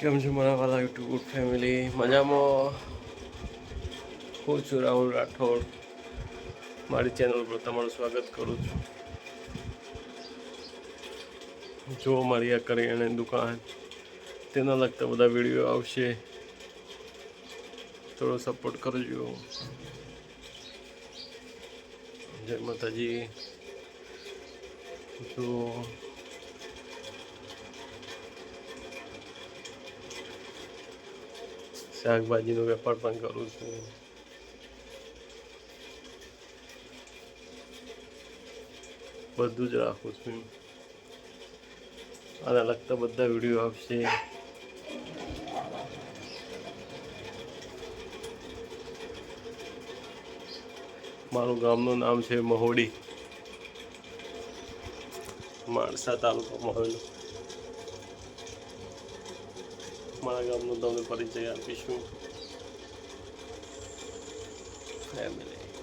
કેમ છો મારા વાલા યુટ્યુબ ફેમિલી મજામાં? હું છું રાહુલ રાઠોડ. મારી ચેનલ પર તમારું સ્વાગત કરું છું. જો મારી આ કરિયાણાની દુકાન તેના લગતા બધા વીડિયો આવશે, થોડો સપોર્ટ કરજો. જય માતાજી. જો શાકભાજીનો વેપાર પણ કરું છું. બધું જ રાખું છું આના લગતા બધા વીડિયો આવશે મારું ગામનું નામ છે મહોડી. માણસા તાલુકામાં આવેલું. મારા ગામનો તમને પરિચય આપીશું ફેમિલી